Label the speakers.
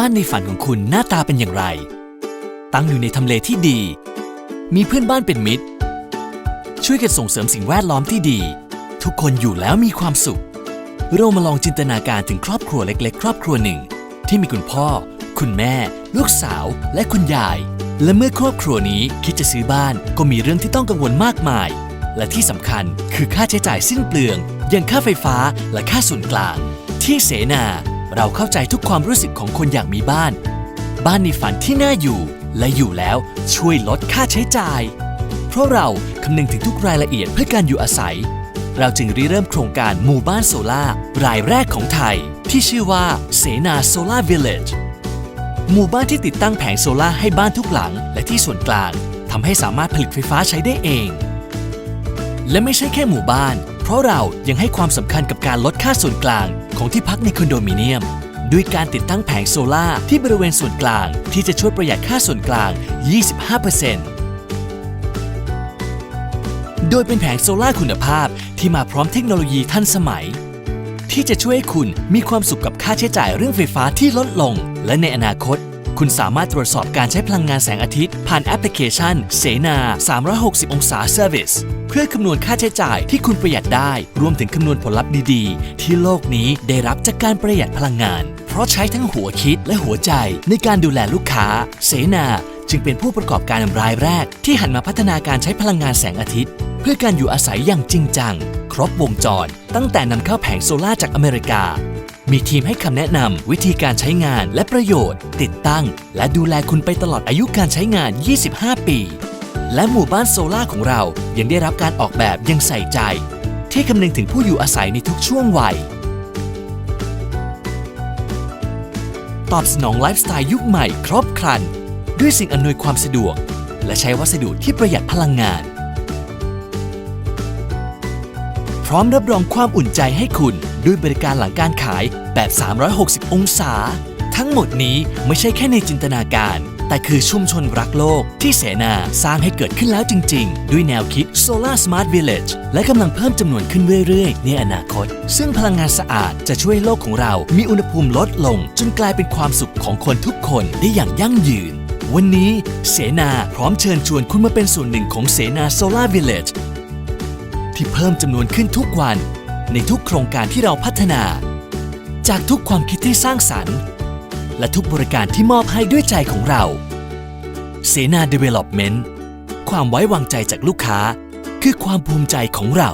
Speaker 1: บ้านในฝันของคุณหน้าตาเป็นอย่างไร ตั้งอยู่ในทำเลที่ดี มีเพื่อนบ้านเป็นมิตร ช่วยกันส่งเสริมสิ่งแวดล้อมที่ดี ทุกคนอยู่แล้วมีความสุข เรามาลองจินตนาการถึงครอบครัวเล็ก ๆ ครอบครัวหนึ่ง ที่มีคุณพ่อ คุณแม่ ลูกสาว และคุณยาย และเมื่อครอบครัวนี้คิดจะซื้อบ้านก็มีเรื่องที่ต้องกังวลมากมาย และที่สำคัญคือค่าใช้จ่ายสิ้นเปลือง อย่างค่าไฟฟ้าและค่าส่วนกลาง ที่เสนา เราเข้าใจทุกความรู้สึกของคนอยากมีบ้าน บ้านในฝันที่น่าอยู่ และอยู่แล้วช่วยลดค่าใช้จ่าย เพราะเราคำนึงถึงทุกรายละเอียดเพื่อการอยู่อาศัย เราจึงริเริ่มโครงการหมู่บ้านโซล่ารายแรกของไทย ที่ชื่อว่าเสนาโซล่าวิลเลจหมู่บ้านที่ติดตั้งแผงโซล่าให้บ้านทุกหลัง และที่ส่วนกลางทำให้สามารถผลิตไฟฟ้าใช้ได้เอง และไม่ใช่แค่หมู่บ้าน เพราะเรายังให้ความสำคัญกับการลดค่าส่วนกลางของที่พักในคอนโดมิเนียม ด้วยการติดตั้งแผงโซล่าที่บริเวณส่วนกลาง ที่จะช่วยประหยัดค่าส่วนกลาง 25%โดยเป็นแผงโซล่าคุณภาพที่มาพร้อมเทคโนโลยีทันสมัย ที่จะช่วยให้คุณมีความสุขกับค่าใช้จ่ายเรื่องไฟฟ้าที่ลดลง และในอนาคต คุณสามารถตรวจสอบการใช้พลังงานแสงอาทิตย์ ผ่านแอปพลิเคชัน เสนา 360 องศา Service เพื่อคำนวณค่าใช้จ่ายที่คุณประหยัดได้ รวมถึงคำนวณผลลัพธ์ดีๆ ที่โลกนี้ได้รับจากการประหยัดพลังงาน เพราะใช้ทั้งหัวคิดและหัวใจในการดูแลลูกค้า เสนา จึงเป็นผู้ประกอบการรายแรก ที่หันมาพัฒนาการใช้พลังงานแสงอาทิตย์ เพื่อการอยู่อาศัยอย่างจริงจัง ครบวงจร ตั้งแต่นำเข้าแผงโซล่าจากอเมริกา มีทีมให้คำแนะนำวิธีการใช้งานและประโยชน์ ติดตั้ง และดูแลคุณไปตลอดอายุการใช้งาน 25 ปี และหมู่บ้านโซล่าของเรายังได้รับการออกแบบยังใส่ใจ ที่คำนึงถึงผู้อยู่อาศัยในทุกช่วงวัย ตอบสนองไลฟ์สไตล์ยุคใหม่ครบครัน ด้วยสิ่งอำนวยความสะดวก และใช้วัสดุที่ประหยัดพลังงาน พร้อมรับรองความอุ่นใจให้คุณ ด้วยบริการหลังการขายแบบ 360 องศา ทั้งหมดนี้ไม่ใช่แค่ในจินตนาการ แต่คือชุมชนรักโลกที่เสนาสร้างให้เกิดขึ้นแล้วจริง ๆ ด้วยแนวคิด Solar Smart Village และกำลังเพิ่มจำนวนขึ้นเรื่อย ๆ ในอนาคต ซึ่งพลังงานสะอาดจะช่วยโลกของเรา มีอุณหภูมิลดลง จนกลายเป็นความสุขของคนทุกคนได้อย่างยั่งยืน วันนี้เสนาพร้อมเชิญชวนคุณมาเป็นส่วนหนึ่งของเสนา Solar Village ที่เพิ่มจำนวนขึ้นทุกวัน ในทุกโครงการที่เราพัฒนา จากทุกความคิดที่สร้างสรรค์ และทุกบริการที่มอบให้ด้วยใจของเราเสนา Development ความไว้วางใจจากลูกค้า คือความภูมิใจของเรา